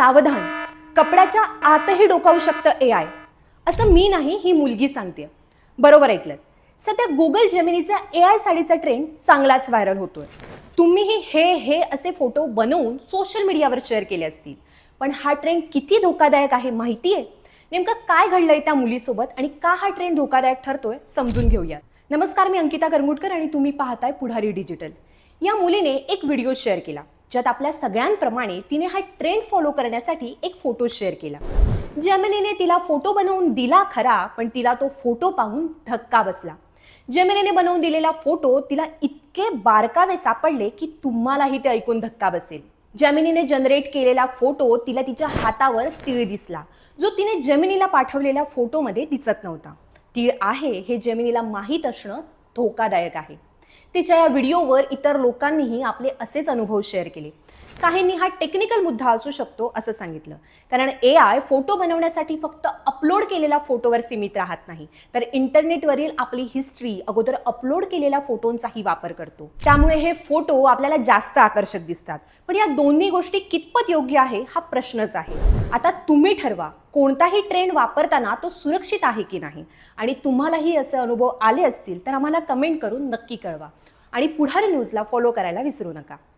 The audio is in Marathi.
सावधान. कपड्याच्या आतही डोकावू शकतं ए आय असं मी नाही ही मुलगी सांगते. बरोबर ऐकलं सध्या गुगल जेमिनीचा ए आय साडीचा ट्रेंड चांगलाच व्हायरल होतोय. तुम्हीही हे हे असे फोटो बनवून सोशल मीडियावर शेअर केले असतील. पण हा ट्रेंड किती धोकादायक आहे माहिती आहे नेमकं काय घडलंय त्या मुलीसोबत आणि का हा ट्रेंड धोकादायक ठरतोय समजून घेऊयात. नमस्कार मी अंकिता करमुटकर आणि तुम्ही पाहताय पुढारी डिजिटल. या मुलीने एक व्हिडिओ शेअर केला. ज्यात आपल्या सगळ्यांप्रमाणे तिने हा ट्रेंड फॉलो करण्यासाठी एक फोटो शेअर केला. जेमिनीने तिला फोटो बनवून दिला खरा पण तिला तो फोटो पाहून धक्का बसला. जेमिनीने बनवून दिलेला फोटो तिला इतके बारकावे सापडले की तुम्हालाही ते ऐकून धक्का बसेल. जेमिनीने जनरेट केलेला फोटो तिला तिच्या हातावर तीळ दिसला जो तिने जेमिनीला पाठवलेल्या फोटोमध्ये दिसत नव्हता. तीळ आहे हे जेमिनीला माहीत असणं धोकादायक आहे. तिच्या या व्हिडिओवर इतर लोकांनीही आपले असेच अनुभव शेअर केले. काहींनी हा टेक्निकल मुद्दा असू शकतो असं सांगितलं. कारण ए आय फोटो बनवण्यासाठी फक्त अपलोड केलेल्या फोटोवर सीमित राहत नाही. तर इंटरनेटवरील आपली हिस्ट्री अगोदर अपलोड केलेल्या फोटोंचाही वापर करतो. त्यामुळे हे फोटो आपल्याला जास्त आकर्षक दिसतात. पण या दोन्ही गोष्टी कितपत योग्य आहे हा प्रश्नच आहे. आता तुम्ही ठरवा कोणताही ट्रेंड वापरताना तो सुरक्षित आहे की नाही? आणि तुम्हालाही असे अनुभव आले असतील तर आम्हाला कमेंट करून नक्की कळवा आणि पुढारी न्यूजला फॉलो करायला विसरू नका.